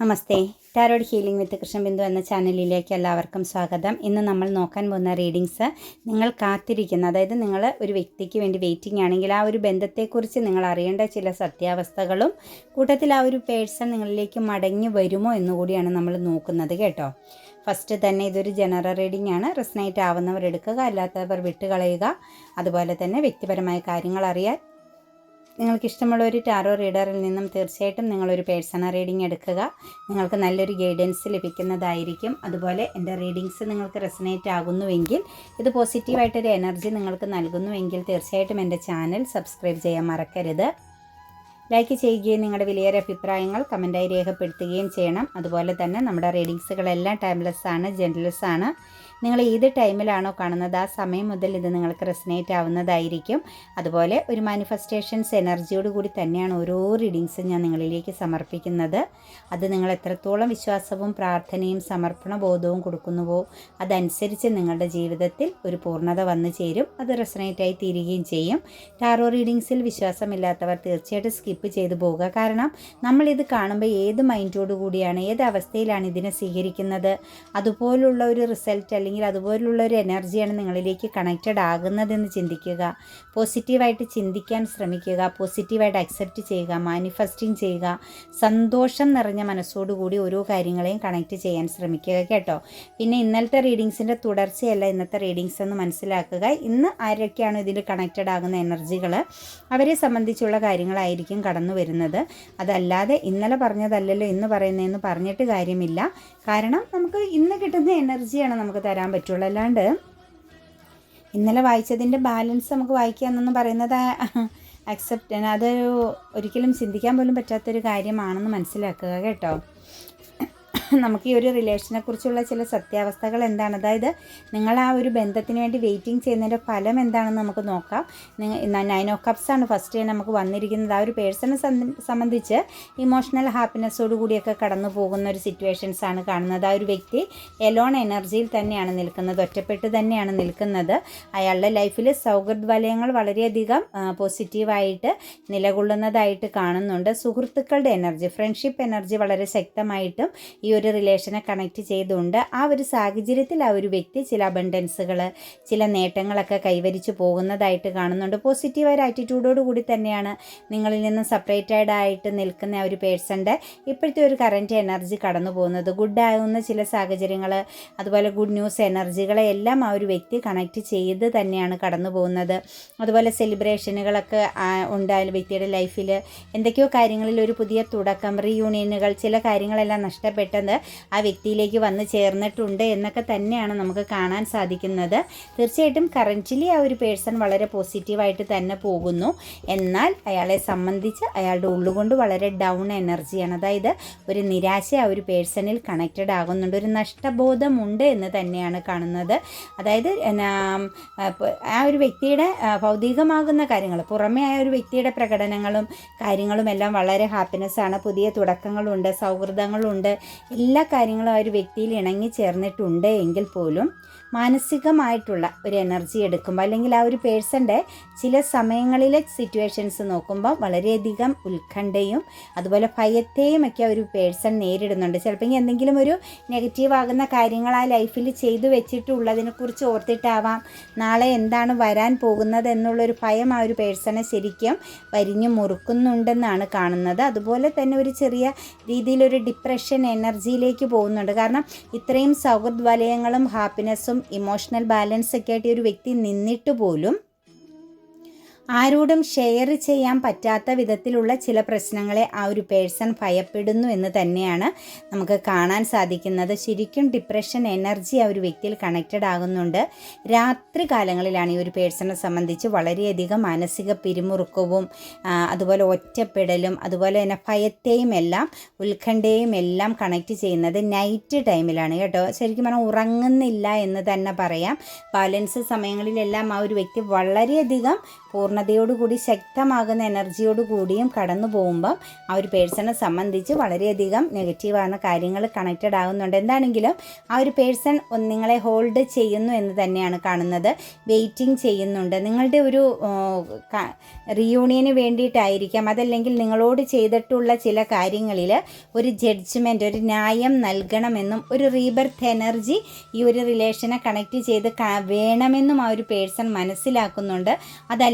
Namaste. Tarot healing with Krishnabindu എന്ന ചാനലിലേക്ക് എല്ലാവർക്കും സ്വാഗതം. ഇന്ന് നമ്മൾ നോക്കാൻ പോകുന്ന റീഡിങ്സ് നിങ്ങൾ കാത്തിരിക്കുന്ന അതായത് നിങ്ങൾ ഒരു വ്യക്തിക്ക് വേണ്ടി വെയിറ്റിംഗ് ആണെങ്കിൽ ആ ഒരു ബന്ധത്തെക്കുറിച്ച് നിങ്ങൾ അറിയേണ്ട ചില സത്യാവസ്ഥകളും കൂട്ടത്തിൽ ആ ഒരു പേഴ്സൺ നിങ്ങളിലേക്ക് മടങ്ങി വരുമോ എന്നുകൂടിയാണ് നമ്മൾ നോക്കുന്നത് കേട്ടോ. ഫസ്റ്റ് തന്നെ ഇതൊരു ജനറൽ റീഡിംഗ് ആണ്. റിസ്നൈറ്റ് ആവുന്നവർ എടുക്കുക അല്ലാത്തവർ വിട്ടുകളയുക. അതുപോലെ തന്നെ വ്യക്തിപരമായ കാര്യങ്ങൾ അറിയാൻ നിങ്ങൾക്ക് ഇഷ്ടമുള്ള ഒരു ടാറോ റീഡറിൽ നിന്നും തീർച്ചയായിട്ടും നിങ്ങളൊരു പേഴ്സണൽ റീഡിംഗ് എടുക്കുക. നിങ്ങൾക്ക് നല്ലൊരു ഗൈഡൻസ് ലഭിക്കുന്നതായിരിക്കും. അതുപോലെ എന്റെ റീഡിങ്സ് നിങ്ങൾക്ക് റെസനേറ്റ് ആകുന്നുവെങ്കിൽ ഇത് പോസിറ്റീവായിട്ടൊരു എനർജി നിങ്ങൾക്ക് നൽകുന്നുവെങ്കിൽ തീർച്ചയായിട്ടും എന്റെ ചാനൽ സബ്സ്ക്രൈബ് ചെയ്യാൻ മറക്കരുത്. ലൈക്ക് ചെയ്യുകയും നിങ്ങളുടെ വിലയേറെ അഭിപ്രായങ്ങൾ കമന്റായി രേഖപ്പെടുത്തുകയും ചെയ്യണം. അതുപോലെ തന്നെ നമ്മുടെ റീഡിങ്സുകളെല്ലാം ടൈംലെസ് ആണ് ജെന്റ്ലെസ് ആണ് നിങ്ങൾ ഏത് ടൈമിലാണോ കാണുന്നത് ആ സമയം മുതൽ ഇത് നിങ്ങൾക്ക് റെസിനേറ്റ് ആവുന്നതായിരിക്കും. അതുപോലെ ഒരു മാനിഫെസ്റ്റേഷൻസ് എനർജിയോട് കൂടി തന്നെയാണ് ഓരോ റീഡിങ്സും ഞാൻ നിങ്ങളിലേക്ക് സമർപ്പിക്കുന്നത്. അത് നിങ്ങൾ എത്രത്തോളം വിശ്വാസവും പ്രാർത്ഥനയും സമർപ്പണ ബോധവും കൊടുക്കുന്നുവോ അതനുസരിച്ച് നിങ്ങളുടെ ജീവിതത്തിൽ ഒരു പൂർണത വന്നു ചേരും അത് റെസനേറ്റായി തീരുകയും ചെയ്യും. ടാറോ റീഡിങ്സിൽ വിശ്വാസമില്ലാത്തവർ തീർച്ചയായിട്ടും സ്കിപ്പ് ചെയ്തു പോകുക കാരണം നമ്മളിത് കാണുമ്പോൾ ഏത് മൈൻഡോട് കൂടിയാണ് ഏത് അവസ്ഥയിലാണ് ഇതിനെ സ്വീകരിക്കുന്നത്? അതുപോലുള്ള ഒരു റിസൾട്ട് അല്ലെങ്കിൽ അതുപോലുള്ള ഒരു എനർജിയാണ് നിങ്ങളിലേക്ക് കണക്റ്റഡ് ആകുന്നതെന്ന് ചിന്തിക്കുക. പോസിറ്റീവായിട്ട് ചിന്തിക്കാൻ ശ്രമിക്കുക. പോസിറ്റീവായിട്ട് അക്സെപ്റ്റ് ചെയ്യുക. മാനിഫെസ്റ്റിംഗ് ചെയ്യുക. സന്തോഷം നിറഞ്ഞ മനസ്സോടുകൂടി ഓരോ കാര്യങ്ങളെയും കണക്റ്റ് ചെയ്യാൻ ശ്രമിക്കുക കേട്ടോ. പിന്നെ ഇന്നലത്തെ റീഡിങ്സിന്റെ തുടർച്ചയല്ല ഇന്നത്തെ റീഡിങ്സ് എന്ന് മനസ്സിലാക്കുക. ഇന്ന് ആരൊക്കെയാണ് ഇതിൽ കണക്റ്റഡ് ആകുന്ന എനർജികൾ അവരെ സംബന്ധിച്ചുള്ള കാര്യങ്ങളായിരിക്കും കടന്നു വരുന്നത് അതല്ലാതെ ഇന്നലെ പറഞ്ഞതല്ലല്ലോ ഇന്ന് പറയുന്നതെന്ന് പറഞ്ഞിട്ട് കാര്യമില്ല. കാരണം നമുക്ക് ഇന്ന് കിട്ടുന്ന എനർജിയാണ് നമുക്ക് തരാൻ പറ്റുള്ളൂ. അല്ലാണ്ട് ഇന്നലെ വായിച്ചതിന്റെ ബാലൻസ് നമുക്ക് വായിക്കുക എന്നൊന്നും പറയുന്നത് അക്സെപ്റ്റ് അത് ഒരിക്കലും ചിന്തിക്കാൻ പോലും പറ്റാത്തൊരു കാര്യമാണെന്ന് മനസ്സിലാക്കുക കേട്ടോ. നമുക്ക് ഈ ഒരു റിലേഷനെ കുറിച്ചുള്ള ചില സത്യാവസ്ഥകൾ എന്താണ്? അതായത് നിങ്ങൾ ആ ഒരു ബന്ധത്തിന് വേണ്ടി വെയിറ്റിംഗ് ചെയ്യുന്നതിന്റെ ഫലം എന്താണെന്ന് നമുക്ക് നോക്കാം. നയൻ ഓഫ് കപ്സ് ആണ് ഫസ്റ്റ് നമുക്ക് വന്നിരിക്കുന്നത്. ആ ഒരു പേഴ്സണെ സംബന്ധിച്ച് ഇമോഷണൽ ഹാപ്പിനെസ്സോട് കൂടിയൊക്കെ കടന്നു പോകുന്ന ഒരു സിറ്റുവേഷൻസ് ആണ് കാണുന്നത്. ആ ഒരു വ്യക്തി എലോൺ എനർജിയിൽ തന്നെയാണ് നിൽക്കുന്നത്. ഒറ്റപ്പെട്ട് തന്നെയാണ് നിൽക്കുന്നത്. അയാളുടെ ലൈഫിൽ സൗഹൃദ വലയങ്ങൾ വളരെയധികം പോസിറ്റീവായിട്ട് നിലകൊള്ളുന്നതായിട്ട് കാണുന്നുണ്ട്. സുഹൃത്തുക്കളുടെ എനർജി ഫ്രണ്ട്ഷിപ്പ് എനർജി വളരെ ശക്തമായിട്ടും ഈ ഒരു റിലേഷനെ കണക്ട് ചെയ്തുകൊണ്ട് ആ ഒരു സാഹചര്യത്തിൽ ആ ഒരു വ്യക്തി ചില അബണ്ടൻസുകൾ ചില നേട്ടങ്ങളൊക്കെ കൈവരിച്ചു പോകുന്നതായിട്ട് കാണുന്നുണ്ട്. പോസിറ്റീവ് ഒരു ആറ്റിറ്റ്യൂഡോട് കൂടി തന്നെയാണ് നിങ്ങളിൽ നിന്ന് സെപ്പറേറ്റഡ് ആയിട്ട് നിൽക്കുന്ന ആ ഒരു പേഴ്സന്റെ ഇപ്പോഴത്തെ ഒരു കറന്റ് എനർജി കടന്നു പോകുന്നത്. ഗുഡ് ആകുന്ന ചില സാഹചര്യങ്ങൾ അതുപോലെ ഗുഡ് ന്യൂസ് എനർജികളെ എല്ലാം ആ ഒരു വ്യക്തി കണക്ട് ചെയ്ത് തന്നെയാണ് കടന്നു പോകുന്നത്. അതുപോലെ സെലിബ്രേഷനുകളൊക്കെ ഉണ്ടായാലും വ്യക്തിയുടെ ലൈഫിൽ എന്തൊക്കെയോ കാര്യങ്ങളിൽ ഒരു പുതിയ തുടക്കം റീയൂണിയനുകൾ ചില കാര്യങ്ങളെല്ലാം ആ വ്യക്തിയിലേക്ക് വന്ന് ചേർന്നിട്ടുണ്ട് എന്നൊക്കെ തന്നെയാണ് നമുക്ക് കാണാൻ സാധിക്കുന്നത്. തീർച്ചയായിട്ടും കറന്റ്ലി ആ ഒരു പേഴ്സൺ വളരെ പോസിറ്റീവായിട്ട് തന്നെ പോകുന്നു. എന്നാൽ അയാളെ സംബന്ധിച്ച് അയാളുടെ ഉള്ളുകൊണ്ട് വളരെ ഡൗൺ എനർജിയാണ് അതായത് ഒരു നിരാശ ആ ഒരു പേഴ്സണിൽ കണക്റ്റഡ് ആകുന്നുണ്ട്. ഒരു നഷ്ടബോധമുണ്ട് എന്ന് തന്നെയാണ് കാണുന്നത്. അതായത് ആ ഒരു വ്യക്തിയുടെ ഭൗതികമാകുന്ന കാര്യങ്ങൾ പുറമേ ആ ഒരു വ്യക്തിയുടെ പ്രകടനങ്ങളും കാര്യങ്ങളും എല്ലാം വളരെ ഹാപ്പിനെസ്സാണ് പുതിയ തുടക്കങ്ങളുണ്ട് സൗഹൃദങ്ങളുണ്ട്. എല്ലാ കാര്യങ്ങളും ആ ഒരു വ്യക്തിയിൽ ഇണങ്ങി ചേർന്നിട്ടുണ്ട് എങ്കിൽ പോലും മാനസികമായിട്ടുള്ള ഒരു എനർജി എടുക്കുമ്പോൾ അല്ലെങ്കിൽ ആ ഒരു പേഴ്സന്റെ ചില സമയങ്ങളിലെ സിറ്റുവേഷൻസ് നോക്കുമ്പോൾ വളരെയധികം ഉത്കണ്ഠയും അതുപോലെ ഭയത്തെയും ഒക്കെ ഒരു പേഴ്സൺ നേരിടുന്നുണ്ട്. ചിലപ്പോൾ എന്തെങ്കിലും ഒരു നെഗറ്റീവ് ആകുന്ന കാര്യങ്ങൾ ആ ലൈഫിൽ ചെയ്തു വെച്ചിട്ടുള്ളതിനെക്കുറിച്ച് ഓർത്തിട്ടാവാം. നാളെ എന്താണ് വരാൻ പോകുന്നത് എന്നുള്ളൊരു ഭയം ആ ഒരു പേഴ്സണെ ശരിക്കും വരിഞ്ഞു മുറുക്കുന്നുണ്ടെന്നാണ് കാണുന്നത്. അതുപോലെ തന്നെ ഒരു ചെറിയ രീതിയിലൊരു ഡിപ്രഷൻ എനർജിയിലേക്ക് പോകുന്നുണ്ട്. കാരണം ഇത്രയും സൗഹൃദ് വലയങ്ങളും ഹാപ്പിനെസ്സും ഇമോഷണൽ ബാലൻസ് ഒക്കെ ആയിട്ട് ഒരു വ്യക്തി നിന്നിട്ട് പോലും ആരോടും ഷെയർ ചെയ്യാൻ പറ്റാത്ത വിധത്തിലുള്ള ചില പ്രശ്നങ്ങളെ ആ ഒരു പേഴ്സൺ ഭയപ്പെടുന്നു എന്ന് തന്നെയാണ് നമുക്ക് കാണാൻ സാധിക്കുന്നത്. ശരിക്കും ഡിപ്രഷൻ എനർജി ആ ഒരു വ്യക്തിയിൽ കണക്റ്റഡ് ആകുന്നുണ്ട്. രാത്രി കാലങ്ങളിലാണ് ഈ ഒരു പേഴ്സണെ സംബന്ധിച്ച് വളരെയധികം മാനസിക പിരിമുറുക്കവും അതുപോലെ ഒറ്റപ്പെടലും അതുപോലെ തന്നെ ഭയത്തെയും എല്ലാം ഉത്കണ്ഠയും എല്ലാം കണക്റ്റ് ചെയ്യുന്നത് നൈറ്റ് ടൈമിലാണ് കേട്ടോ. ശരിക്കും പറഞ്ഞാൽ ഉറങ്ങുന്നില്ല എന്ന് തന്നെ പറയാം. ബാലൻസ് സമയങ്ങളിലെല്ലാം ആ ഒരു വ്യക്തി വളരെയധികം പൂർണതയോടുകൂടി ശക്തമാകുന്ന എനർജിയോടുകൂടിയും കടന്നു പോകുമ്പം ആ ഒരു പേഴ്സണെ സംബന്ധിച്ച് വളരെയധികം നെഗറ്റീവാണ് കാര്യങ്ങൾ കണക്റ്റഡ് ആകുന്നുണ്ട് എന്താണെങ്കിലും ആ ഒരു പേഴ്സൺ നിങ്ങളെ ഹോൾഡ് ചെയ്യുന്നു എന്ന് തന്നെയാണ് കാണുന്നത്. വെയിറ്റിംഗ് ചെയ്യുന്നുണ്ട്. നിങ്ങളുടെ ഒരു റിയൂണിയന് വേണ്ടിയിട്ടായിരിക്കാം അതല്ലെങ്കിൽ നിങ്ങളോട് ചെയ്തിട്ടുള്ള ചില കാര്യങ്ങളിൽ ഒരു ജഡ്ജ്മെന്റ് ഒരു ന്യായം നൽകണമെന്നും ഒരു റീബർത്ത് എനർജി ഈ ഒരു റിലേഷനെ കണക്ട് ചെയ്ത് വേണമെന്നും ആ ഒരു പേഴ്സൺ മനസ്സിലാക്കുന്നുണ്ട്.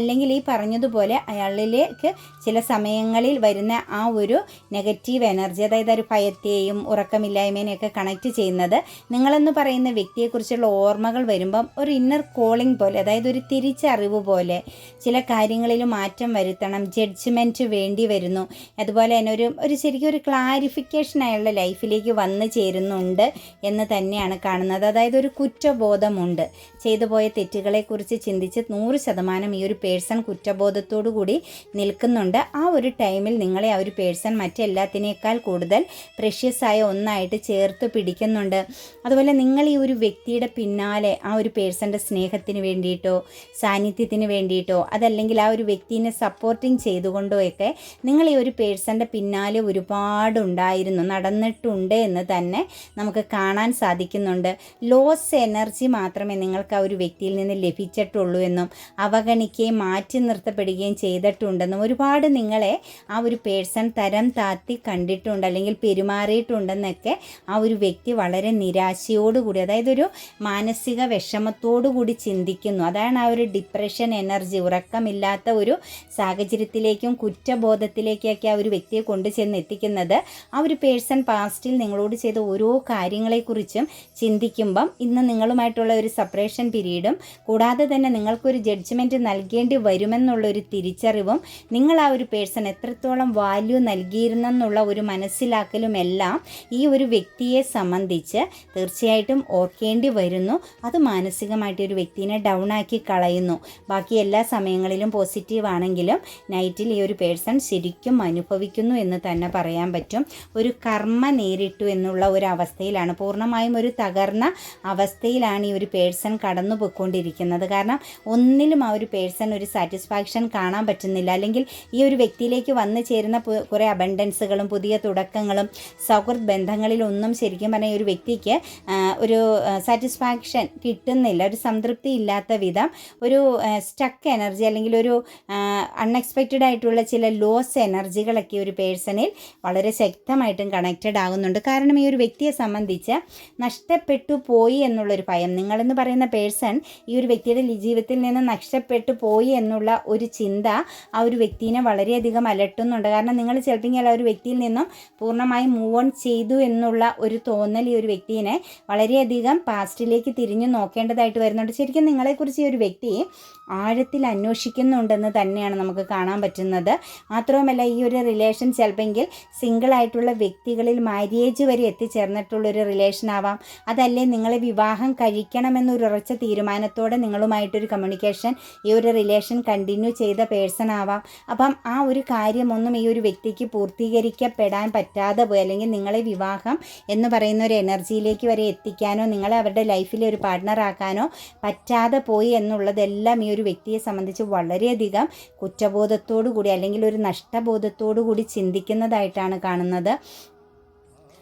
അതല്ലെങ്കിൽ ഈ പറഞ്ഞതുപോലെ അയാളിലേക്ക് ചില സമയങ്ങളിൽ വരുന്ന ആ ഒരു നെഗറ്റീവ് എനർജി അതായത് ഒരു ഭയത്തെയും ഉറക്കമില്ലായ്മേനെയൊക്കെ കണക്ട് ചെയ്യുന്നത് നിങ്ങളെന്ന് പറയുന്ന വ്യക്തിയെക്കുറിച്ചുള്ള ഓർമ്മകൾ വരുമ്പം ഒരു ഇന്നർ കോളിംഗ് പോലെ അതായത് ഒരു തിരിച്ചറിവ് പോലെ ചില കാര്യങ്ങളിൽ മാറ്റം വരുത്തണം ജഡ്ജ്മെന്റ് വേണ്ടി വരുന്നു. അതുപോലെ തന്നെ ഒരു ഒരു ശരിക്കും ഒരു ക്ലാരിഫിക്കേഷൻ അയാളുടെ ലൈഫിലേക്ക് വന്നു ചേരുന്നുണ്ട് എന്ന് തന്നെയാണ് കാണുന്നത്. അതായത് ഒരു കുറ്റബോധമുണ്ട്. ചെയ്തു പോയ തെറ്റുകളെക്കുറിച്ച് ചിന്തിച്ച് നൂറ് ശതമാനം ഈ ഒരു പേഴ്സൺ കുറ്റബോധത്തോടു കൂടി നിൽക്കുന്നുണ്ട്. ആ ഒരു ടൈമിൽ നിങ്ങളെ ആ ഒരു പേഴ്സൺ മറ്റെല്ലാത്തിനേക്കാൾ കൂടുതൽ പ്രഷ്യസ് ആയ ഒന്നായിട്ട് ചേർത്ത് പിടിക്കുന്നുണ്ട്. അതുപോലെ നിങ്ങൾ ഈ ഒരു വ്യക്തിയുടെ പിന്നാലെ ആ ഒരു പേഴ്സന്റെ സ്നേഹത്തിന് വേണ്ടിയിട്ടോ സാന്നിധ്യത്തിന് വേണ്ടിയിട്ടോ അതല്ലെങ്കിൽ ആ ഒരു വ്യക്തിനെ സപ്പോർട്ടിങ് ചെയ്തുകൊണ്ടോ ഒക്കെ നിങ്ങൾ ഈ ഒരു പേഴ്സന്റെ പിന്നാലെ ഒരുപാടുണ്ടായിരുന്നു നടന്നിട്ടുണ്ട് എന്ന് തന്നെ നമുക്ക് കാണാൻ സാധിക്കുന്നുണ്ട്. ലോസ് എനർജി മാത്രമേ നിങ്ങൾക്ക് ആ ഒരു വ്യക്തിയിൽ നിന്ന് ലഭിച്ചിട്ടുള്ളൂ എന്നും അവഗണിക്കുകയും മാറ്റി നിർത്തപ്പെടുകയും ചെയ്തിട്ടുണ്ടെന്നും ഒരുപാട് നിങ്ങളെ ആ ഒരു പേഴ്സൺ തരം താത്തി കണ്ടിട്ടുണ്ട് അല്ലെങ്കിൽ പെരുമാറിയിട്ടുണ്ടെന്നൊക്കെ ആ ഒരു വ്യക്തി വളരെ നിരാശയോടുകൂടി അതായത് ഒരു മാനസിക വിഷമത്തോടുകൂടി ചിന്തിക്കുന്നു. അതാണ് ആ ഒരു ഡിപ്രഷൻ എനർജി ഉറക്കമില്ലാത്ത ഒരു സാഹചര്യത്തിലേക്കും കുറ്റബോധത്തിലേക്കൊക്കെ ആ ഒരു വ്യക്തിയെ കൊണ്ടു ചെന്ന് എത്തിക്കുന്നത്. ആ ഒരു പേഴ്സൺ പാസ്റ്റിൽ നിങ്ങളോട് ചെയ്ത ഓരോ കാര്യങ്ങളെക്കുറിച്ചും ചിന്തിക്കുമ്പം ഇന്ന് നിങ്ങളുമായിട്ടുള്ള ഒരു സെപ്പറേഷൻ പീരീഡും കൂടാതെ തന്നെ നിങ്ങൾക്കൊരു ജഡ്ജ്മെന്റ് നൽകേണ്ടി വരുമെന്നുള്ളൊരു തിരിച്ചറിവും നിങ്ങൾ ആ ഒരു പേഴ്സൺ എത്രത്തോളം വാല്യൂ നൽകിയിരുന്നെന്നുള്ള ഒരു മനസ്സിലാക്കലും എല്ലാം ഈ ഒരു വ്യക്തിയെ സംബന്ധിച്ച് തീർച്ചയായിട്ടും ഓർക്കേണ്ടി വരുന്നു. അത് മാനസികമായിട്ട് ഒരു വ്യക്തിനെ ഡൗൺ ആക്കി കളയുന്നു. ബാക്കി എല്ലാ സമയങ്ങളിലും പോസിറ്റീവ് ആണെങ്കിലും നൈറ്റിൽ ഈ ഒരു പേഴ്സൺ ശരിക്കും അനുഭവിക്കുന്നു എന്ന് തന്നെ പറയാൻ പറ്റും. ഒരു കർമ്മ നേരിട്ടു എന്നുള്ള ഒരു അവസ്ഥയിലാണ്. പൂർണമായും ഒരു തകർന്ന അവസ്ഥയിലാണ് ഈ ഒരു പേഴ്സൺ കടന്നു പോയിക്കൊണ്ടിരിക്കുന്നത് കാരണം ഒന്നിലും ആ ഒരു പേഴ്സൺ ഒരു സാറ്റിസ്ഫാക്ഷൻ കാണാൻ പറ്റുന്നില്ല. അല്ലെങ്കിൽ ഈ ഒരു വ്യക്തിയിലേക്ക് വന്നു ചേരുന്ന കുറേ അബണ്ടൻസുകളും പുതിയ തുടക്കങ്ങളും സൗഹൃദ ബന്ധങ്ങളിലൊന്നും ശരിക്കും പറഞ്ഞാൽ ഒരു വ്യക്തിക്ക് ഒരു സാറ്റിസ്ഫാക്ഷൻ കിട്ടുന്നില്ല. ഒരു സംതൃപ്തി ഇല്ലാത്ത വിധം ഒരു സ്റ്റക്ക് എനർജി അല്ലെങ്കിൽ ഒരു അൺഎക്സ്പെക്റ്റഡ് ആയിട്ടുള്ള ചില ലോസ് എനർജികളൊക്കെ ഒരു പേഴ്സണിൽ വളരെ ശക്തമായിട്ടും കണക്റ്റഡ് ആകുന്നുണ്ട്. കാരണം ഈ ഒരു വ്യക്തിയെ സംബന്ധിച്ച് നഷ്ടപ്പെട്ടു പോയി എന്നുള്ളൊരു ഭയം. നിങ്ങളെന്ന് പറയുന്ന പേഴ്സൺ ഈ ഒരു വ്യക്തിയുടെ ജീവിതത്തിൽ നിന്ന് നഷ്ടപ്പെട്ടു പോയി എന്നുള്ള ഒരു ചിന്ത ആ ഒരു വ്യക്തിനെ വളരെയധികം അലട്ടുന്നുണ്ട്. കാരണം നിങ്ങൾ ചിലപ്പോൾ ആ ഒരു വ്യക്തിയിൽ നിന്നും പൂർണമായും മൂവ് ഓൺ ചെയ്തു എന്നുള്ള ഒരു തോന്നൽ ഈ ഒരു വ്യക്തിനെ വളരെയധികം പാസ്റ്റിലേക്ക് തിരിഞ്ഞു നോക്കേണ്ടതായിട്ട് വരുന്നുണ്ട്. ശരിക്കും നിങ്ങളെക്കുറിച്ച് ഈ ഒരു വ്യക്തി ആഴത്തിൽ അന്വേഷിക്കുന്നുണ്ടെന്ന് തന്നെയാണ് നമുക്ക് കാണാൻ പറ്റുന്നത്. മാത്രവുമല്ല ഈ ഒരു റിലേഷൻ ചിലപ്പോൾ സിംഗിളായിട്ടുള്ള വ്യക്തികളിൽ മാര്യേജ് വരെ എത്തിച്ചേർന്നിട്ടുള്ളൊരു റിലേഷൻ ആവാം. അതല്ലേ നിങ്ങളെ വിവാഹം കഴിക്കണമെന്നൊരു ഉറച്ച തീരുമാനത്തോടെ നിങ്ങളുമായിട്ടൊരു കമ്മ്യൂണിക്കേഷൻ ഈ ഒരു റിലേഷൻ കണ്ടിന്യൂ ചെയ്ത പേഴ്സൺ ആവാം. അപ്പം ആ ഒരു കാര്യമൊന്നും ഈ ഒരു വ്യക്തിക്ക് പൂർത്തീകരിക്കപ്പെടാൻ പറ്റാതെ പോയി അല്ലെങ്കിൽ നിങ്ങളെ വിവാഹം എന്ന് പറയുന്ന ഒരു എനർജിയിലേക്ക് വരെ എത്തിക്കാനോ നിങ്ങളെ അവരുടെ ലൈഫിലെ ഒരു പാർട്ട്ണർ ആക്കാനോ പറ്റാതെ പോയി എന്നുള്ളതെല്ലാം ഈ ഒരു വ്യക്തിയെ സംബന്ധിച്ച് വളരെയധികം കുറ്റബോധത്തോടു കൂടി അല്ലെങ്കിൽ ഒരു നഷ്ടബോധത്തോടു കൂടി ചിന്തിക്കുന്നതായിട്ടാണ് കാണുന്നത്.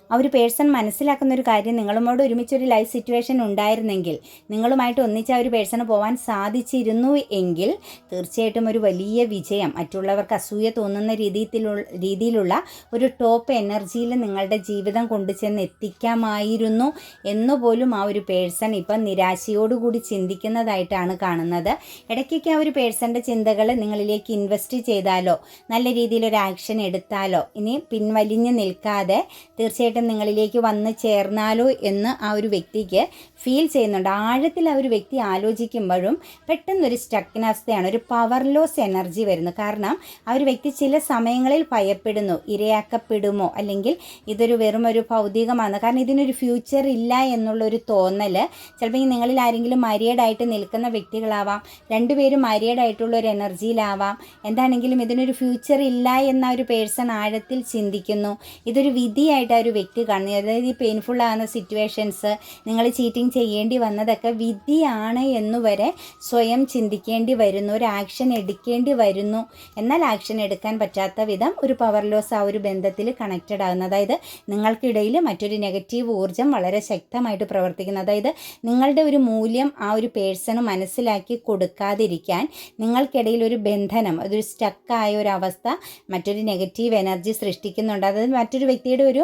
ആ ഒരു പേഴ്സൺ മനസ്സിലാക്കുന്ന ഒരു കാര്യം നിങ്ങളുമോട് ഒരുമിച്ചൊരു ലൈഫ് സിറ്റുവേഷൻ ഉണ്ടായിരുന്നെങ്കിൽ നിങ്ങളുമായിട്ട് ഒന്നിച്ച് ആ ഒരു പേഴ്സണ് പോകാൻ സാധിച്ചിരുന്നു എങ്കിൽ തീർച്ചയായിട്ടും ഒരു വലിയ വിജയം മറ്റുള്ളവർക്ക് അസൂയ തോന്നുന്ന രീതിയിലുള്ള രീതിയിലുള്ള ഒരു ടോപ്പ് എനർജിയിൽ നിങ്ങളുടെ ജീവിതം കൊണ്ടുചെന്ന് എത്തിക്കാമായിരുന്നു എന്നുപോലും ആ ഒരു പേഴ്സൺ ഇപ്പം നിരാശയോടുകൂടി ചിന്തിക്കുന്നതായിട്ടാണ് കാണുന്നത്. ഇടയ്ക്കൊക്കെ ആ ഒരു പേഴ്സന്റെ ചിന്തകൾ നിങ്ങളിലേക്ക് ഇൻവെസ്റ്റ് ചെയ്താലോ നല്ല രീതിയിലൊരു ആക്ഷൻ എടുത്താലോ ഇനി പിൻവലിഞ്ഞ് നിൽക്കാതെ തീർച്ചയായിട്ടും തീർച്ചയായിട്ടും നിങ്ങളിലേക്ക് വന്ന് ചേർന്നാലോ എന്ന് ആ ഒരു വ്യക്തിക്ക് ഫീൽ ചെയ്യുന്നുണ്ട്. ആഴത്തിൽ ആ ഒരു വ്യക്തി ആലോചിക്കുമ്പോഴും പെട്ടെന്നൊരു സ്റ്റക്കിനവസ്ഥയാണ് ഒരു പവർ ലോസ് എനർജി വരുന്നു. കാരണം ആ ഒരു വ്യക്തി ചില സമയങ്ങളിൽ ഭയപ്പെടുന്നു ഇരയാക്കപ്പെടുമോ? അല്ലെങ്കിൽ ഇതൊരു വെറും ഒരു ഭൗതികമാണ്. കാരണം ഇതിനൊരു ഫ്യൂച്ചർ ഇല്ല എന്നുള്ളൊരു തോന്നൽ ചിലപ്പോൾ നിങ്ങളിൽ ആരെങ്കിലും മരിയഡായിട്ട് നിൽക്കുന്ന വ്യക്തികളാവാം രണ്ടുപേരും മരിയഡായിട്ടുള്ള ഒരു എനർജിയിലാവാം എന്താണെങ്കിലും ഇതിനൊരു ഫ്യൂച്ചർ ഇല്ല എന്ന ഒരു പേഴ്സൺ ആഴത്തിൽ ചിന്തിക്കുന്നു. ഇതൊരു വിധിയായിട്ട് ആ ഒരു വ്യക്തി കാണുന്നത്. അതായത് ഈ പെയിൻഫുൾ ആകുന്ന സിറ്റുവേഷൻസ് നിങ്ങൾ ചീറ്റിംഗ് ചെയ്യേണ്ടി വന്നതൊക്കെ വിധിയാണ് എന്നുവരെ സ്വയം ചിന്തിക്കേണ്ടി വരുന്നു ഒരു ആക്ഷൻ എടുക്കേണ്ടി വരുന്നു. എന്നാൽ ആക്ഷൻ എടുക്കാൻ പറ്റാത്ത വിധം ഒരു പവർ ലോസ് ആ ഒരു ബന്ധത്തിൽ കണക്റ്റഡ് ആകുന്നത് അതായത് നിങ്ങൾക്കിടയിൽ മറ്റൊരു നെഗറ്റീവ് ഊർജം വളരെ ശക്തമായിട്ട് പ്രവർത്തിക്കുന്നു. അതായത് നിങ്ങളുടെ ഒരു മൂല്യം ആ ഒരു പേഴ്സണ് മനസ്സിലാക്കി കൊടുക്കാതിരിക്കാൻ നിങ്ങൾക്കിടയിൽ ഒരു ബന്ധനം അതൊരു സ്റ്റക്കായ ഒരു അവസ്ഥ മറ്റൊരു നെഗറ്റീവ് എനർജി സൃഷ്ടിക്കുന്നുണ്ട്. അതായത് മറ്റൊരു വ്യക്തിയുടെ ഒരു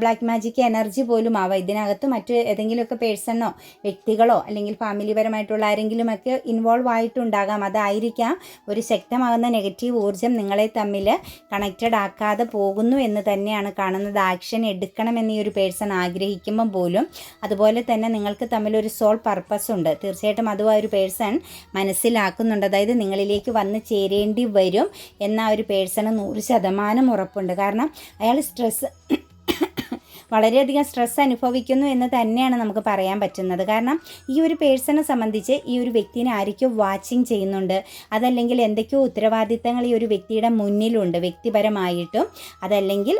ബ്ലാക്ക് മാജിക് എനർജി പോലും ആവാം. ഇതിനകത്ത് മറ്റ് ഏതെങ്കിലുമൊക്കെ പേഴ്സണോ വ്യക്തികളോ അല്ലെങ്കിൽ ഫാമിലി പരമായിട്ടുള്ള ആരെങ്കിലുമൊക്കെ ഇൻവോൾവ് ആയിട്ടുണ്ടാകാം. അതായിരിക്കാം ഒരു ശക്തമാകുന്ന നെഗറ്റീവ് ഊർജം നിങ്ങളെ തമ്മിൽ കണക്റ്റഡ് ആക്കാതെ പോകുന്നു എന്ന് തന്നെയാണ് കാണുന്നത്. ആക്ഷൻ എടുക്കണമെന്ന് ഈ ഒരു പേഴ്സൺ ആഗ്രഹിക്കുമ്പം പോലും അതുപോലെ തന്നെ നിങ്ങൾക്ക് തമ്മിൽ ഒരു സോൾ പർപ്പസ് ഉണ്ട്. തീർച്ചയായിട്ടും അതും ആ ഒരു പേഴ്സൺ മനസ്സിലാക്കുന്നുണ്ട്. അതായത് നിങ്ങളിലേക്ക് വന്ന് ചേരേണ്ടി വരും എന്ന ആ ഒരു പേഴ്സണ് നൂറ് ശതമാനം ഉറപ്പുണ്ട്. കാരണം അയാൾ സ്ട്രെസ് വളരെയധികം സ്ട്രെസ് അനുഭവിക്കുന്നു എന്ന് തന്നെയാണ് നമുക്ക് പറയാൻ പറ്റുന്നത്. കാരണം ഈ ഒരു പേഴ്സണെ സംബന്ധിച്ച് ഈ ഒരു വ്യക്തിനെ ആയിരിക്കും വാച്ചിങ് ചെയ്യുന്നുണ്ട്. അതല്ലെങ്കിൽ എന്തൊക്കെയോ ഉത്തരവാദിത്തങ്ങൾ ഈ ഒരു വ്യക്തിയുടെ മുന്നിലുണ്ട് വ്യക്തിപരമായിട്ടും. അതല്ലെങ്കിൽ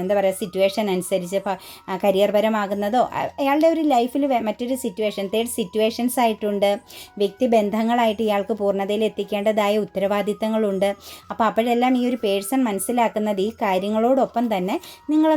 എന്താ പറയുക സിറ്റുവേഷൻ അനുസരിച്ച് കരിയർ പരമാകുന്നതോ അയാളുടെ ഒരു ലൈഫിൽ മറ്റൊരു സിറ്റുവേഷൻ തേർഡ് സിറ്റുവേഷൻസ് ആയിട്ടുണ്ട്. വ്യക്തി ബന്ധങ്ങളായിട്ട് ഇയാൾക്ക് പൂർണതയിൽ എത്തിക്കേണ്ടതായ ഉത്തരവാദിത്തങ്ങളുണ്ട്. അപ്പോൾ അപ്പോഴെല്ലാം ഈ ഒരു പേഴ്സൺ മനസ്സിലാക്കുന്നത് ഈ കാര്യങ്ങളോടൊപ്പം തന്നെ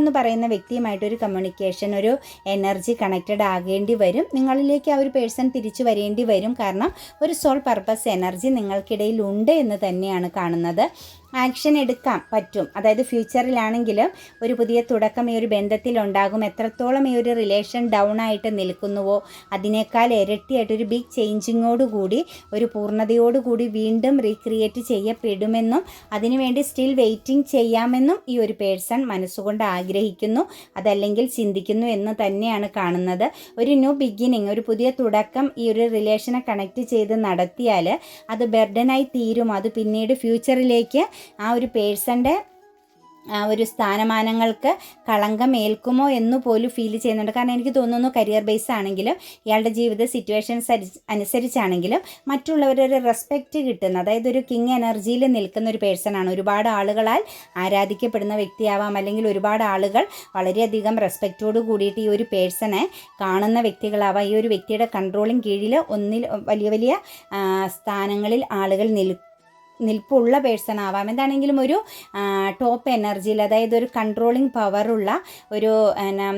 നിങ്ങളൊന്ന് പറയുന്ന വ്യക്തിയുമായിട്ട് ഒരു കമ്മ്യൂണിക്കേഷൻ ഒരു എനർജി കണക്റ്റഡ് ആകേണ്ടി വരും. നിങ്ങളിലേക്ക് ആ ഒരു പേഴ്സൺ തിരിച്ചു വരേണ്ടി വരും. കാരണം ഒരു സോൾ പർപ്പസ് എനർജി നിങ്ങൾക്കിടയിൽ ഉണ്ട് എന്ന് തന്നെയാണ് കാണുന്നത്. ആക്ഷൻ എടുക്കാൻ പറ്റും. അതായത് ഫ്യൂച്ചറിലാണെങ്കിൽ ഒരു പുതിയ തുടക്കം ഈ ഒരു ബന്ധത്തിൽ ഉണ്ടാകും എത്രത്തോളം ഈ ഒരു റിലേഷൻ ഡൗൺ ആയിട്ട് നിൽക്കുന്നുവോ അതിനേക്കാൾ ഇരട്ടിയായിട്ട് ഒരു ബിഗ് ചേഞ്ചിങ്ങോടുകൂടി ഒരു പൂർണതയോടുകൂടി വീണ്ടും റീക്രിയേറ്റ് ചെയ്യപ്പെടുമെന്നും അതിനുവേണ്ടി സ്റ്റിൽ വെയിറ്റിംഗ് ചെയ്യാമെന്നും ഈ ഒരു പേഴ്സൺ മനസ്സുകൊണ്ട് ആഗ്രഹിക്കുന്നു. അതല്ലെങ്കിൽ ചിന്തിക്കുന്നു എന്ന് തന്നെയാണ് കാണുന്നത്. ഒരു ന്യൂ ബിഗിനിങ് ഒരു പുതിയ തുടക്കം ഈ ഒരു റിലേഷനെ കണക്ട് ചെയ്ത് നടത്തിയാൽ അത് ബെർഡനായി തീരും. അത് പിന്നീട് ഫ്യൂച്ചറിലേക്ക് ആ ഒരു പേഴ്സന്റെ ഒരു സ്ഥാനമാനങ്ങൾക്ക് കളങ്കം ഏൽക്കുമോ എന്ന് പോലും ഫീൽ ചെയ്യുന്നുണ്ട്. കാരണം എനിക്ക് തോന്നുന്നു കരിയർ ബേസ് ആണെങ്കിലും ഇയാളുടെ ജീവിത സിറ്റുവേഷൻസ് അനുസരിച്ചാണെങ്കിലും മറ്റുള്ളവരൊരു റെസ്പെക്റ്റ് കിട്ടുന്ന അതായത് ഒരു കിങ് എനർജിയിൽ നിൽക്കുന്ന ഒരു പേഴ്സൺ ആണ്. ഒരുപാട് ആളുകളാൽ ആരാധിക്കപ്പെടുന്ന വ്യക്തിയാവാം അല്ലെങ്കിൽ ഒരുപാട് ആളുകൾ വളരെയധികം റെസ്പെക്റ്റോട് കൂടിയിട്ട് ഈ ഒരു പേഴ്സണെ കാണുന്ന വ്യക്തികളാവാം. ഈ ഒരു വ്യക്തിയുടെ കൺട്രോളിങ് കീഴിൽ ഒന്നിൽ വലിയ വലിയ സ്ഥാനങ്ങളിൽ ആളുകൾ നിൽക്കും നിൽപ്പുള്ള പേഴ്സൺ ആവാം. എന്താണെങ്കിലും ഒരു ടോപ്പ് എനർജിയിൽ അതായത് ഒരു കൺട്രോളിങ് പവറുള്ള ഒരു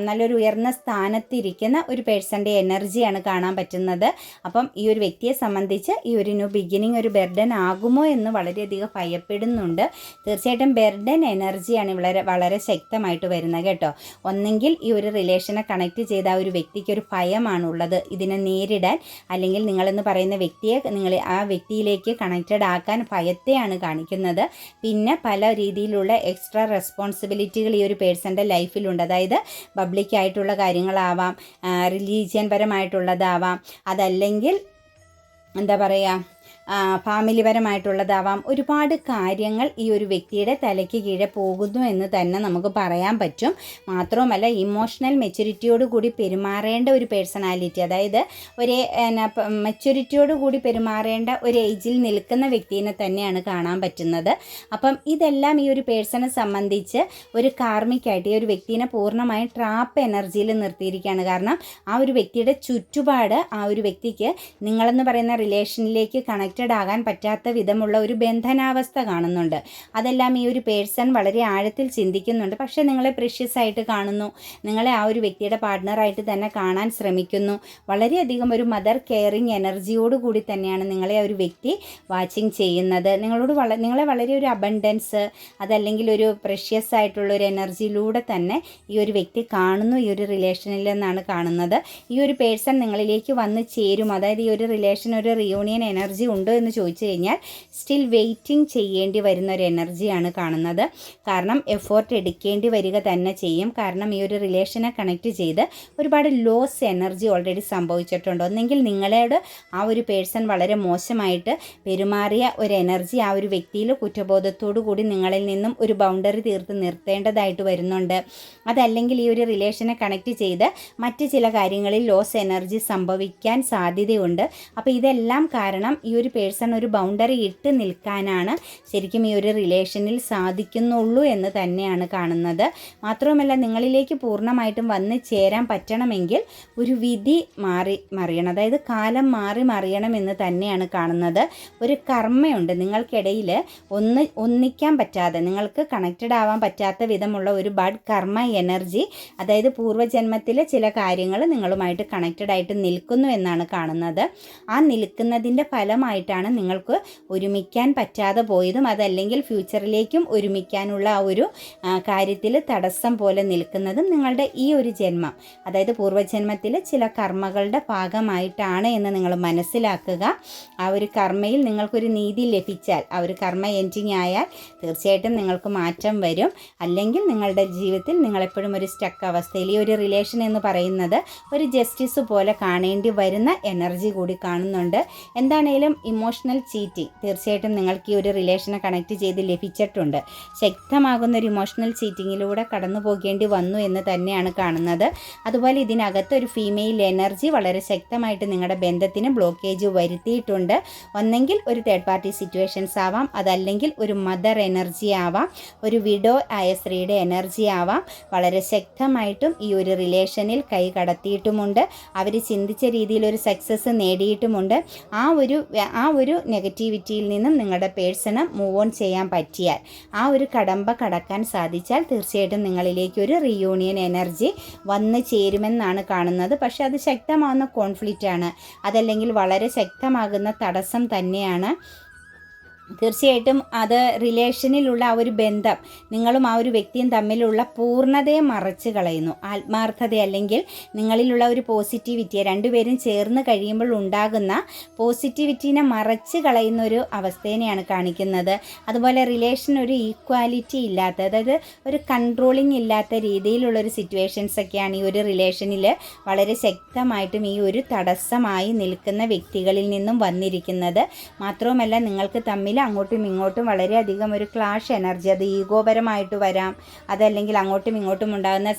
നല്ലൊരു ഉയർന്ന സ്ഥാനത്തിരിക്കുന്ന ഒരു പേഴ്സന്റെ എനർജിയാണ് കാണാൻ പറ്റുന്നത്. അപ്പം ഈ ഒരു വ്യക്തിയെ സംബന്ധിച്ച് ഈ ഒരു ന്യൂ ബിഗിനിങ് ഒരു ബെർഡൻ ആകുമോ എന്ന് വളരെയധികം ഭയപ്പെടുന്നുണ്ട്. തീർച്ചയായിട്ടും ബെർഡൻ എനർജിയാണ് വളരെ വളരെ ശക്തമായിട്ട് വരുന്നത് കേട്ടോ. ഒന്നെങ്കിൽ ഈ ഒരു റിലേഷനെ കണക്ട് ചെയ്ത ആ ഒരു വ്യക്തിക്ക് ഒരു ഭയമാണുള്ളത്. ഇതിനെ നേരിടാൻ അല്ലെങ്കിൽ നിങ്ങളെന്ന് പറയുന്ന വ്യക്തിയെ നിങ്ങൾ ആ വ്യക്തിയിലേക്ക് കണക്റ്റഡ് ആക്കാൻ ഭയ ഭയത്തെയാണ് കാണിക്കുന്നത്. പിന്നെ പല രീതിയിലുള്ള എക്സ്ട്രാ റെസ്പോൺസിബിലിറ്റികൾ ഈ ഒരു പേഴ്സന്റെ ലൈഫിലുണ്ട്. അതായത് പബ്ലിക്കായിട്ടുള്ള കാര്യങ്ങളാവാം റിലീജിയൻ പരമായിട്ടുള്ളതാവാം. അതല്ലെങ്കിൽ എന്താ പറയുക ഫാമിലിപരമായിട്ടുള്ളതാവാം. ഒരുപാട് കാര്യങ്ങൾ ഈ ഒരു വ്യക്തിയുടെ തലയ്ക്ക് കീഴെ പോകുന്നു എന്ന് തന്നെ നമുക്ക് പറയാൻ പറ്റും. മാത്രവുമല്ല ഇമോഷണൽ മെച്യൂരിറ്റിയോട് കൂടി പെരുമാറേണ്ട ഒരു പേഴ്സണാലിറ്റി അതായത് ഒരു മെച്യൂരിറ്റിയോട് കൂടി പെരുമാറേണ്ട ഒരു ഏജിൽ നിൽക്കുന്ന വ്യക്തിനെ തന്നെയാണ് കാണാൻ പറ്റുന്നത്. അപ്പം ഇതെല്ലാം ഈ ഒരു പേഴ്സണെ സംബന്ധിച്ച് ഒരു കാർമിക്കായിട്ട് ഈ ഒരു വ്യക്തിനെ പൂർണമായും ട്രാപ്പ് എനർജിയിൽ നിർത്തിയിരിക്കുകയാണ്. കാരണം ആ ഒരു വ്യക്തിയുടെ ചുറ്റുപാട് ആ ഒരു വ്യക്തിക്ക് നിങ്ങളെന്ന് പറയുന്ന റിലേഷനിലേക്ക് കണക്ട് കണക്റ്റഡ് ആകാൻ പറ്റാത്ത വിധമുള്ള ഒരു ബന്ധനാവസ്ഥ കാണുന്നുണ്ട്. അതെല്ലാം ഈ ഒരു പേഴ്സൺ വളരെ ആഴത്തിൽ ചിന്തിക്കുന്നുണ്ട്. പക്ഷേ നിങ്ങളെ പ്രഷ്യസ് ആയിട്ട് കാണുന്നു. നിങ്ങളെ ആ ഒരു വ്യക്തിയുടെ പാർട്ട്ണറായിട്ട് തന്നെ കാണാൻ ശ്രമിക്കുന്നു. വളരെയധികം ഒരു മദർ കെയറിങ് എനർജിയോട് കൂടി തന്നെയാണ് നിങ്ങളെ ഒരു വ്യക്തി വാച്ചിങ് ചെയ്യുന്നത്. നിങ്ങളോട് വള നിങ്ങളെ വളരെ ഒരു അബണ്ടൻസ് അതല്ലെങ്കിൽ ഒരു പ്രഷ്യസ് ആയിട്ടുള്ള ഒരു എനർജിയിലൂടെ തന്നെ ഈ ഒരു വ്യക്തി കാണുന്നു. ഈ ഒരു റിലേഷനിൽ നിന്നാണ് കാണുന്നത്. ഈ ഒരു പേഴ്സൺ നിങ്ങളിലേക്ക് വന്ന് ചേരും. അതായത് ഈ ഒരു റിലേഷൻ ഒരു റിയൂണിയൻ എനർജി ഉണ്ട് ഉണ്ടോ എന്ന് ചോദിച്ചു കഴിഞ്ഞാൽ സ്റ്റിൽ വെയിറ്റിംഗ് ചെയ്യേണ്ടി വരുന്ന ഒരു എനർജിയാണ് കാണുന്നത്. കാരണം എഫോർട്ട് എടുക്കേണ്ടി വരിക തന്നെ ചെയ്യും. കാരണം ഈ ഒരു റിലേഷനെ കണക്ട് ചെയ്ത് ഒരുപാട് ലോസ് എനർജി ഓൾറെഡി സംഭവിച്ചിട്ടുണ്ട്? ഒന്നെങ്കിൽ നിങ്ങളോട് ആ ഒരു പേഴ്സൺ വളരെ മോശമായിട്ട് പെരുമാറിയ ഒരു എനർജി ആ ഒരു വ്യക്തിയിൽ കുറ്റബോധത്തോടു കൂടി നിങ്ങളിൽ നിന്നും ഒരു ബൗണ്ടറി തീർത്ത് നിർത്തേണ്ടതായിട്ട് വരുന്നുണ്ട്. അതല്ലെങ്കിൽ ഈ ഒരു റിലേഷനെ കണക്ട് ചെയ്ത് മറ്റ് ചില കാര്യങ്ങളിൽ ലോസ് എനർജി സംഭവിക്കാൻ സാധ്യതയുണ്ട്. അപ്പോൾ ഇതെല്ലാം കാരണം ഈ ഒരു പേഴ്സൺ ഒരു ബൗണ്ടറി ഇട്ട് നിൽക്കാനാണ് ശരിക്കും ഈ ഒരു റിലേഷനിൽ സാധിക്കുന്നുള്ളൂ എന്ന് തന്നെയാണ് കാണുന്നത്. മാത്രവുമല്ല നിങ്ങളിലേക്ക് പൂർണമായിട്ടും വന്ന് ചേരാൻ പറ്റണമെങ്കിൽ ഒരു വിധി മാറി മറിയണം. അതായത് കാലം മാറി മറിയണം എന്ന് തന്നെയാണ് കാണുന്നത്. ഒരു കർമ്മയുണ്ട്. നിങ്ങൾക്കിടയിൽ ഒന്ന് ഒന്നിക്കാൻ പറ്റാതെ നിങ്ങൾക്ക് കണക്റ്റഡ് ആവാൻ പറ്റാത്ത വിധമുള്ള ഒരു ബഡ് കർമ്മ എനർജി അതായത് പൂർവജന്മത്തിലെ ചില കാര്യങ്ങൾ നിങ്ങളുമായിട്ട് കണക്റ്റഡ് ആയിട്ട് നിൽക്കുന്നു എന്നാണ് കാണുന്നത്. ആ നിൽക്കുന്നതിന്റെ ഫലമായിട്ടാണ് നിങ്ങൾക്ക് ഒരുമിക്കാൻ പറ്റാതെ പോയതും അതല്ലെങ്കിൽ ഫ്യൂച്ചറിലേക്കും ഒരുമിക്കാനുള്ള ആ ഒരു കാര്യത്തിൽ തടസ്സം പോലെ നിൽക്കുന്നതും നിങ്ങളുടെ ഈ ഒരു ജന്മം. അതായത് പൂർവജന്മത്തിൽ ചില കർമ്മകളുടെ ഭാഗമായിട്ടാണ് എന്ന് നിങ്ങൾ മനസ്സിലാക്കുക. ആ ഒരു കർമ്മയിൽ നിങ്ങൾക്കൊരു നീതി ലഭിച്ചാൽ ആ ഒരു കർമ്മ എൻഡിങ് ആയാൽ തീർച്ചയായിട്ടും നിങ്ങൾക്ക് മാറ്റം വരും. അല്ലെങ്കിൽ നിങ്ങളുടെ ജീവിതത്തിൽ നിങ്ങളെപ്പോഴും ഒരു സ്റ്റക്ക് അവസ്ഥയിൽ ഈ ഒരു റിലേഷൻ എന്ന് പറയുന്നത് ഒരു ജസ്റ്റിസ് പോലെ കാണേണ്ടി വരുന്ന എനർജി കൂടി കാണുന്നുണ്ട്. എന്താണേലും ഇമോഷണൽ ചീറ്റിംഗ് തീർച്ചയായിട്ടും നിങ്ങൾക്ക് ഈ ഒരു റിലേഷനെ കണക്ട് ചെയ്ത് ലഭിച്ചിട്ടുണ്ട്. ശക്തമാകുന്ന ഒരു ഇമോഷണൽ ചീറ്റിങ്ങിലൂടെ കടന്നു പോകേണ്ടി വന്നു എന്ന് തന്നെയാണ് കാണുന്നത്. അതുപോലെ ഇതിനകത്ത് ഒരു ഫീമെയിൽ എനർജി വളരെ ശക്തമായിട്ട് നിങ്ങളുടെ ബന്ധത്തിന് ബ്ലോക്കേജ് വരുത്തിയിട്ടുണ്ട്. ഒന്നെങ്കിൽ ഒരു തേർഡ് പാർട്ടി സിറ്റുവേഷൻസ് ആവാം അതല്ലെങ്കിൽ ഒരു മദർ എനർജി ആവാം ഒരു വിഡോ ആയ സ്ത്രീയുടെ എനർജി ആവാം. വളരെ ശക്തമായിട്ടും ഈ ഒരു റിലേഷനിൽ കൈ കടത്തിയിട്ടുമുണ്ട്. അവർ ചിന്തിച്ച രീതിയിൽ ഒരു സക്സസ് നേടിയിട്ടുമുണ്ട്. ആ ഒരു ആ ഒരു നെഗറ്റിവിറ്റിയിൽ നിന്നും നിങ്ങളുടെ പേഴ്സണ് മൂവ് ഓൺ ചെയ്യാൻ പറ്റിയാൽ ആ ഒരു കടമ്പ കടക്കാൻ സാധിച്ചാൽ തീർച്ചയായിട്ടും നിങ്ങളിലേക്ക് ഒരു റിയൂണിയൻ എനർജി വന്നു ചേരുമെന്നാണ് കാണുന്നത്. പക്ഷേ അത് ശക്തമാകുന്ന കോൺഫ്ലിക്റ്റ് ആണ്. അതല്ലെങ്കിൽ വളരെ ശക്തമാകുന്ന തടസ്സം തന്നെയാണ് തീർച്ചയായിട്ടും അത് റിലേഷനിലുള്ള ആ ഒരു ബന്ധം നിങ്ങളും ആ ഒരു വ്യക്തിയും തമ്മിലുള്ള പൂർണതയെ മറച്ചു കളയുന്നു. ആത്മാർത്ഥത അല്ലെങ്കിൽ നിങ്ങളിലുള്ള ഒരു പോസിറ്റിവിറ്റി രണ്ടുപേരും ചേർന്ന് കഴിയുമ്പോൾ ഉണ്ടാകുന്ന പോസിറ്റിവിറ്റീനെ മറച്ചു കളയുന്ന ഒരു അവസ്ഥേനെയാണ് കാണിക്കുന്നത്. അതുപോലെ റിലേഷൻ ഒരു ഈക്വാലിറ്റി ഇല്ലാത്ത അതായത് ഒരു കൺട്രോളിങ് ഇല്ലാത്ത രീതിയിലുള്ള ഒരു സിറ്റുവേഷൻസ് ഒക്കെയാണ് ഈ ഒരു റിലേഷനിൽ വളരെ ശക്തമായിട്ടും ഈ ഒരു തടസ്സമായി നിൽക്കുന്ന വ്യക്തികളിൽ നിന്നും വന്നിരിക്കുന്നത്. മാത്രവുമല്ല നിങ്ങൾക്ക് തമ്മിൽ അങ്ങോട്ടും ഇങ്ങോട്ടും വളരെയധികം ഒരു ക്ലാഷ് എനർജി അത് ഈഗോപരമായിട്ട് വരാം. അതല്ലെങ്കിൽ അങ്ങോട്ടും ഇങ്ങോട്ടും ഉണ്ടാകുന്ന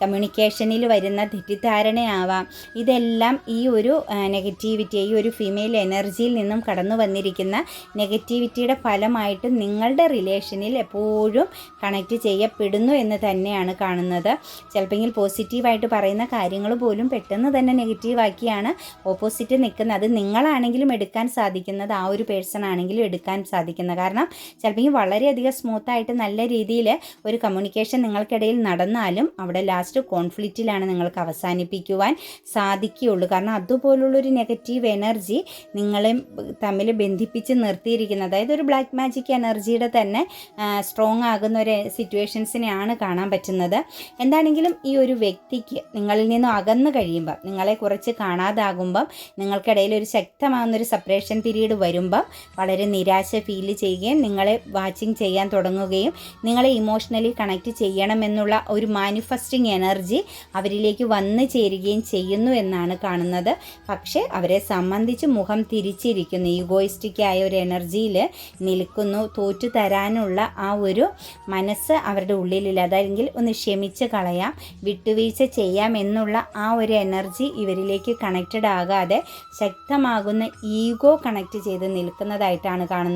കമ്മ്യൂണിക്കേഷനിൽ വരുന്ന തെറ്റിദ്ധാരണയാവാം. ഇതെല്ലാം ഈ ഒരു നെഗറ്റിവിറ്റി ഈ ഒരു ഫീമെയിൽ എനർജിയിൽ നിന്നും കടന്നു വന്നിരിക്കുന്ന നെഗറ്റിവിറ്റിയുടെ ഫലമായിട്ട് നിങ്ങളുടെ റിലേഷനിൽ എപ്പോഴും കണക്റ്റ് ചെയ്യപ്പെടുന്നു എന്ന് തന്നെയാണ് കാണുന്നത്. ചിലപ്പോൾ പോസിറ്റീവായിട്ട് പറയുന്ന കാര്യങ്ങൾ പോലും പെട്ടെന്ന് തന്നെ നെഗറ്റീവാക്കിയാണ് ഓപ്പോസിറ്റ് നിൽക്കുന്നത്. അത് നിങ്ങളാണെങ്കിലും എടുക്കാൻ സാധിക്കുന്നത് ആ ഒരു പേഴ്സൺ ആണെങ്കിലും എടുക്കാൻ സാധിക്കുന്നത് കാരണം ചിലപ്പോൾ ഈ വളരെയധികം സ്മൂത്തായിട്ട് നല്ല രീതിയിൽ ഒരു കമ്മ്യൂണിക്കേഷൻ നിങ്ങൾക്കിടയിൽ നടന്നാലും അവിടെ ലാസ്റ്റ് കോൺഫ്ലിക്റ്റിലാണ് നിങ്ങൾക്ക് അവസാനിപ്പിക്കുവാൻ സാധിക്കുകയുള്ളൂ. കാരണം അതുപോലുള്ളൊരു നെഗറ്റീവ് എനർജി നിങ്ങളെ തമ്മിൽ ബന്ധിപ്പിച്ച് നിർത്തിയിരിക്കുന്നത്. അതായത് ഒരു ബ്ലാക്ക് മാജിക് എനർജിയുടെ തന്നെ സ്ട്രോങ് ആകുന്ന ഒരു സിറ്റുവേഷൻസിനെയാണ് കാണാൻ പറ്റുന്നത്. എന്താണെങ്കിലും ഈ ഒരു വ്യക്തിക്ക് നിങ്ങളിൽ നിന്നും അകന്നു കഴിയുമ്പം നിങ്ങളെ കുറച്ച് കാണാതാകുമ്പം നിങ്ങൾക്കിടയിൽ ഒരു ശക്തമാകുന്ന ഒരു സെപ്പറേഷൻ പീരീഡ് വരുമ്പം വളരെ നിരാശ ഫീൽ ചെയ്യുകയും നിങ്ങളെ വാച്ചിങ് ചെയ്യാൻ തുടങ്ങുകയും നിങ്ങളെ ഇമോഷണലി കണക്റ്റ് ചെയ്യണമെന്നുള്ള ഒരു മാനിഫെസ്റ്റിംഗ് എനർജി അവരിലേക്ക് വന്നു ചേരുകയും ചെയ്യുന്നു എന്നാണ് കാണുന്നത്. പക്ഷേ അവരെ സംബന്ധിച്ച് മുഖം തിരിച്ചിരിക്കുന്നു. ഈഗോയിസ്റ്റിക് ആയ ഒരു എനർജിയിൽ നിൽക്കുന്നു. തോറ്റു തരാനുള്ള ആ ഒരു മനസ്സ് അവരുടെ ഉള്ളിലില്ല. അതല്ലെങ്കിൽ ഒന്ന് ക്ഷമിച്ച് കളയാം വിട്ടുവീഴ്ച ചെയ്യാം എന്നുള്ള ആ ഒരു എനർജി ഇവരിലേക്ക് കണക്റ്റഡ് ആകാതെ ശക്തമാകുന്ന ഈഗോ കണക്റ്റ് ചെയ്ത് നിൽക്കുന്നതായിട്ടാണ് കാണുന്നത്.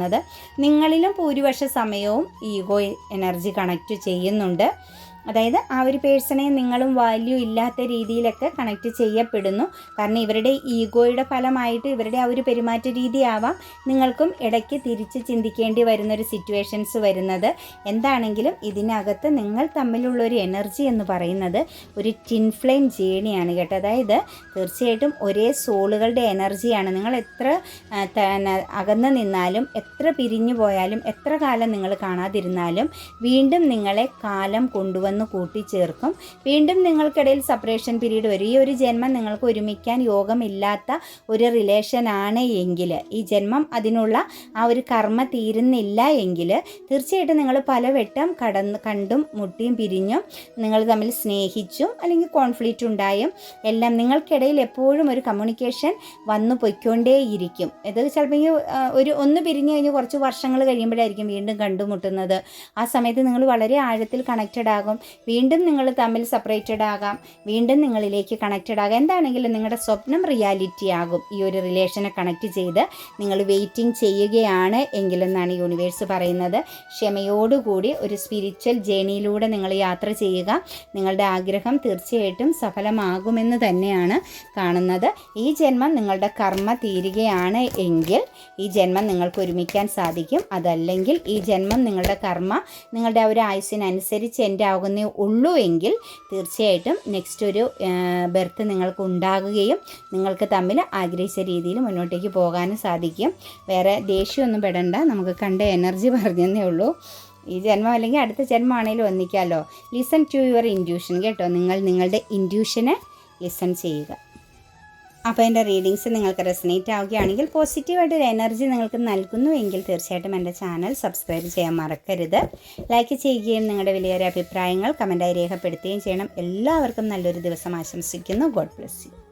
നിങ്ങളിലും ഭൂരിപക്ഷ സമയവും ഈഗോ എനർജി കണക്റ്റ് ചെയ്യുന്നുണ്ട്. അതായത് ആ ഒരു പേഴ്സണെ നിങ്ങളും വാല്യൂ ഇല്ലാത്ത രീതിയിലൊക്കെ കണക്ട് ചെയ്യപ്പെടുന്നു. കാരണം ഇവരുടെ ഈഗോയുടെ ഫലമായിട്ട് ഇവരുടെ ആ ഒരു പെരുമാറ്റ രീതിയാവാം നിങ്ങൾക്കും ഇടയ്ക്ക് തിരിച്ച് ചിന്തിക്കേണ്ടി വരുന്ന ഒരു സിറ്റുവേഷൻസ് വരുന്നത്. എന്താണെങ്കിലും ഇതിനകത്ത് നിങ്ങൾ തമ്മിലുള്ള ഒരു എനർജി എന്ന് പറയുന്നത് ഒരു ടിൻ ഫ്ലെയിം ജേണിയാണ് കേട്ടോ. അതായത് തീർച്ചയായിട്ടും ഒരേ സോളുകളുടെ എനർജിയാണ് നിങ്ങൾ എത്ര അകന്ന് നിന്നാലും എത്ര പിരിഞ്ഞു പോയാലും എത്ര കാലം നിങ്ങൾ കാണാതിരുന്നാലും വീണ്ടും നിങ്ങളെ കാലം കൊണ്ടുവന്ന് വന്ന് കൂട്ടിച്ചേർക്കും. വീണ്ടും നിങ്ങൾക്കിടയിൽ സെപ്പറേഷൻ പീരീഡ് വരും. ഈ ഒരു ജന്മം നിങ്ങൾക്ക് ഒരുമിക്കാൻ യോഗമില്ലാത്ത ഒരു റിലേഷൻ ആണ് എങ്കിൽ ഈ ജന്മം അതിനുള്ള ആ ഒരു കർമ്മ തീരുന്നില്ല എങ്കിൽ തീർച്ചയായിട്ടും നിങ്ങൾ പല പലവട്ടം കടന്ന് കണ്ടും മുട്ടിയും പിരിഞ്ഞും നിങ്ങൾ തമ്മിൽ സ്നേഹിച്ചും അല്ലെങ്കിൽ കോൺഫ്ലിക്റ്റ് ഉണ്ടായും. എല്ലാം നിങ്ങൾക്കിടയിൽ എപ്പോഴും ഒരു കമ്മ്യൂണിക്കേഷൻ വന്നു പൊയ്ക്കൊണ്ടേയിരിക്കും. ഇത് ചിലപ്പോൾ ഒരു ഒന്ന് പിരിഞ്ഞു കഴിഞ്ഞ് കുറച്ച് വർഷങ്ങൾ കഴിയുമ്പോഴായിരിക്കും വീണ്ടും കണ്ടുമുട്ടുന്നത്. ആ സമയത്ത് നിങ്ങൾ വളരെ ആഴത്തിൽ കണക്റ്റഡ് ആകും. വീണ്ടും നിങ്ങൾ തമ്മിൽ സെപ്പറേറ്റഡ് ആകാം. വീണ്ടും നിങ്ങളിലേക്ക് കണക്റ്റഡ് ആകാം. എന്താണെങ്കിലും നിങ്ങളുടെ സ്വപ്നം റിയാലിറ്റി ആകും. ഈ ഒരു റിലേഷനെ കണക്ട് ചെയ്ത് നിങ്ങൾ വെയിറ്റിംഗ് ചെയ്യുകയാണ് എങ്കിലെന്നാണ് യൂണിവേഴ്സ് പറയുന്നത്. ക്ഷമയോടുകൂടി ഒരു സ്പിരിച്വൽ ജേണിയിലൂടെ നിങ്ങൾ യാത്ര ചെയ്യുക. നിങ്ങളുടെ ആഗ്രഹം തീർച്ചയായിട്ടും സഫലമാകുമെന്ന് തന്നെയാണ് കാണുന്നത്. ഈ ജന്മം നിങ്ങളുടെ കർമ്മ തീരുകയാണ് എങ്കിൽ ഈ ജന്മം നിങ്ങൾക്ക് ഒരുമിക്കാൻ സാധിക്കും. അതല്ലെങ്കിൽ ഈ ജന്മം നിങ്ങളുടെ കർമ്മ നിങ്ങളുടെ ആ ഒരു ആയുസ്സിനനുസരിച്ച് എന്റെ ആകുന്നേ ഉള്ളൂ എങ്കിൽ തീർച്ചയായിട്ടും നെക്സ്റ്റ് ഒരു ബെർത്ത് നിങ്ങൾക്ക് ഉണ്ടാകുകയും നിങ്ങൾക്ക് തമ്മിൽ ആഗ്രഹിച്ച രീതിയിൽ മുന്നോട്ടേക്ക് പോകാനും സാധിക്കും. വേറെ ദേഷ്യമൊന്നും പെടണ്ട. നമുക്ക് കണ്ട എനർജി പറഞ്ഞതേ ഉള്ളൂ. ഈ ജന്മം അല്ലെങ്കിൽ അടുത്ത ജന്മമാണെങ്കിലും ഒന്നിക്കാമല്ലോ ലിസൺ ടു യുവർ ഇൻഡ്യൂഷൻ കേട്ടോ. നിങ്ങൾ നിങ്ങളുടെ ഇൻഡ്യൂഷനെ ലിസൺ ചെയ്യുക. അപ്പോൾ എന്റെ റീഡിങ്സ് നിങ്ങൾക്ക് റെസനേറ്റ് ആവുകയാണെങ്കിൽ പോസിറ്റീവായിട്ട് ഒരു എനർജി നിങ്ങൾക്ക് നൽകുന്നു എങ്കിൽ തീർച്ചയായിട്ടും എന്റെ ചാനൽ സബ്സ്ക്രൈബ് ചെയ്യാൻ മറക്കരുത്. ലൈക്ക് ചെയ്യുകയും നിങ്ങളുടെ വലിയൊരു അഭിപ്രായങ്ങൾ കമന്റായി രേഖപ്പെടുത്തുകയും ചെയ്യണം. എല്ലാവർക്കും നല്ലൊരു ദിവസം ആശംസിക്കുന്നു. God bless you